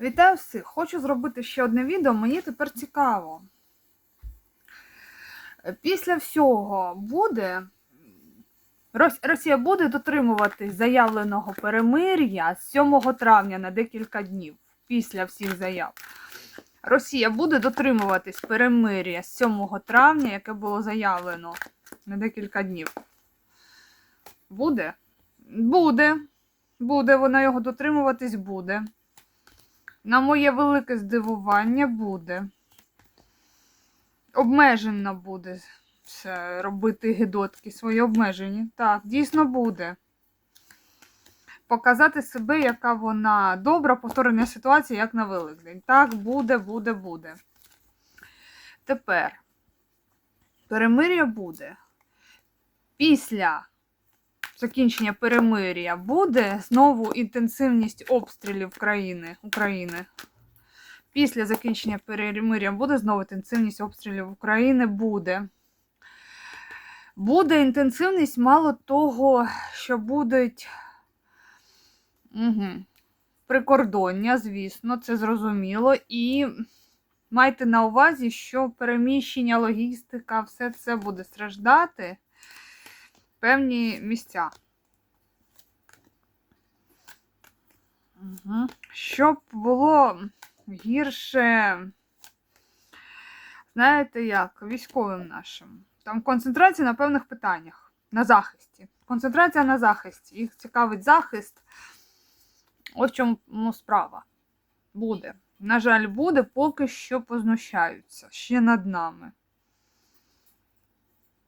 Вітаю всіх! Хочу зробити ще одне відео, мені тепер цікаво. Після всього буде. Росія буде дотримуватись заявленого перемир'я з 7 травня на декілька днів після всіх заяв. Росія буде дотримуватись перемир'я з 7 травня, яке було заявлено на декілька днів. Буде? Буде. Буде вона його дотримуватись буде. На моє велике здивування буде. Обмежено буде це робити гидотки свої обмежені. Так, дійсно буде. Показати себе, яка вона добра, повторення ситуації, як на Великдень. Так, буде, буде, буде. Тепер перемир'я буде. Після закінчення перемир'я буде знову інтенсивність обстрілів країни України. Після закінчення перемир'я буде знову інтенсивність обстрілів України буде. Буде інтенсивність мало того, що будуть угу. прикордоння, звісно, це зрозуміло. І майте на увазі, що переміщення, логістика, все це буде страждати певні місця. Угу. Щоб було гірше, знаєте як, військовим нашим. Там концентрація на певних питаннях, на захисті. Концентрація на захисті. Їх цікавить захист. Ось в чому ну, справа. Буде. На жаль, буде, поки що познущаються ще над нами.